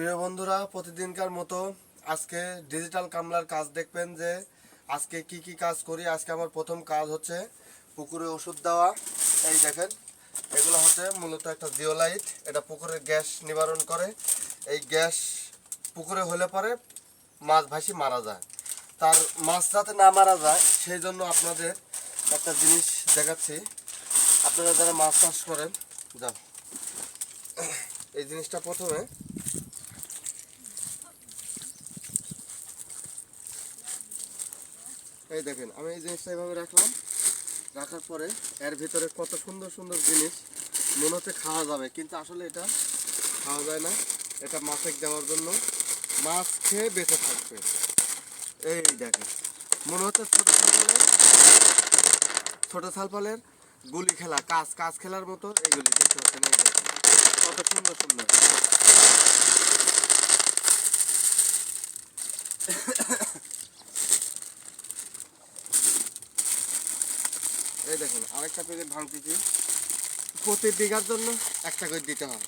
প্রিয় বন্ধুরা, প্রতিদিনকার মতো আজকে ডিজিটাল কামলার কাজ দেখবেন যে আজকে কি কি কাজ করি। আজকে আমার প্রথম কাজ হচ্ছে পুকুরে ওষুধ দেওয়া। এই দেখেন, এগুলো হচ্ছে মূলত একটা জিওলাইট। এটা পুকুরের গ্যাস নিবারণ করে। এই গ্যাস পুকুরে হলে পরে মাছ ভাসি মারা যায়। তার মাছ যাতে না মারা যায়, সেই জন্য আপনাদের একটা জিনিস দেখাচ্ছি। আপনারা যারা মাছ চাষ করেন, যাও। এই জিনিসটা প্রথমে এই দেখেন, আমি এই জিনিসটা এইভাবে রাখলাম। রাখার পরে এর ভিতরে কত সুন্দর সুন্দর জিনিস মনে হচ্ছে খাওয়া যাবে, কিন্তু আসলে এটা খাওয়া যায় না। এটা মাছে দেওয়ার জন্য মাছ খেয়ে বেঁচে থাকবে। এই দেখেন, মনে হচ্ছে ছোট ছালপালের ছোট ছালপালের গুলি খেলা, কাজ কাজ খেলার মতো এইগুলি দেখতে পাচ্ছেন এই দেখেন কত সুন্দর সুন্দর এই দেখুন, আরেকটা প্যাকেট ভাঙতেছি। প্রতি বিঘার জন্য একটা করে দিতে হয়।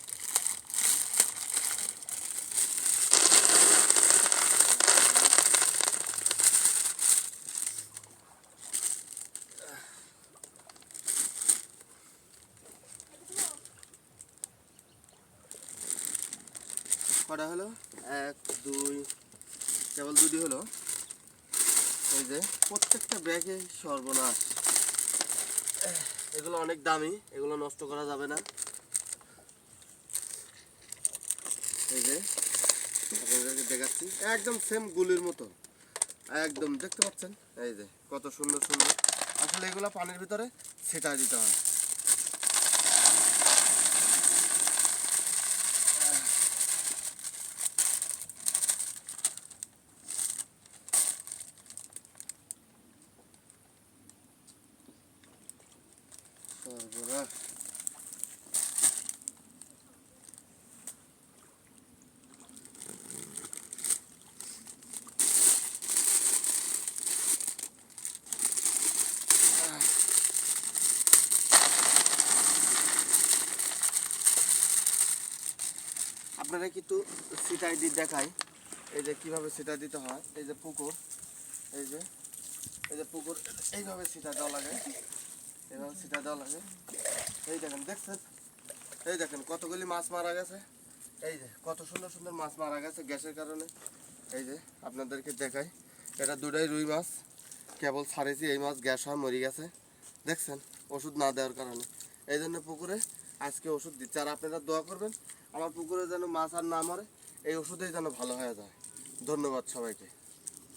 কটা হলো? এক, দুই, কেবল দুটি হলো। এই যে, প্রত্যেকটা ব্যাগে সর্বনাশ। এগুলো অনেক দামি, এগুলো নষ্ট করা যাবে না। এই যে, আপনাদেরকে দেখাচ্ছি, একদম সেম গুলির মতো। একদম, দেখতে পাচ্ছেন? এই যে, কত সুন্দর সুন্দর। আসলে এগুলো পানির ভিতরে সেটা দিতে হয়। সর্বনাশ আপনারা কিন্তু সিটাই দিয়ে দেখাই। এই যে কীভাবে সিটা দিতে হয়, এই যে পুকুর, এই যে এই যে পুকুর, এইভাবে সিটা দেওয়া লাগে। এইভাবে সিটা দেওয়া লাগে এই দেখেন, দেখছেন? এই দেখেন, কতগুলি মাছ মারা গেছে। এই যে, কত সুন্দর সুন্দর মাছ মারা গেছে গ্যাসের কারণে। এই যে, আপনাদেরকে দেখাই। এটা দুটাই রুই মাছ। কেবল ছাড়েছি, এই মাছ গ্যাস হয় মরে গেছে। দেখছেন? ওষুধ না দেওয়ার কারণে। এই জন্য পুকুরে আজকে ওষুধ দিচ্ছে। আর আপনারা দোয়া করবেন, আমার পুকুরে যেন মাছ আর না মরে, এই ওষুধেই যেন ভালো হয়ে যায়। ধন্যবাদ সবাইকে।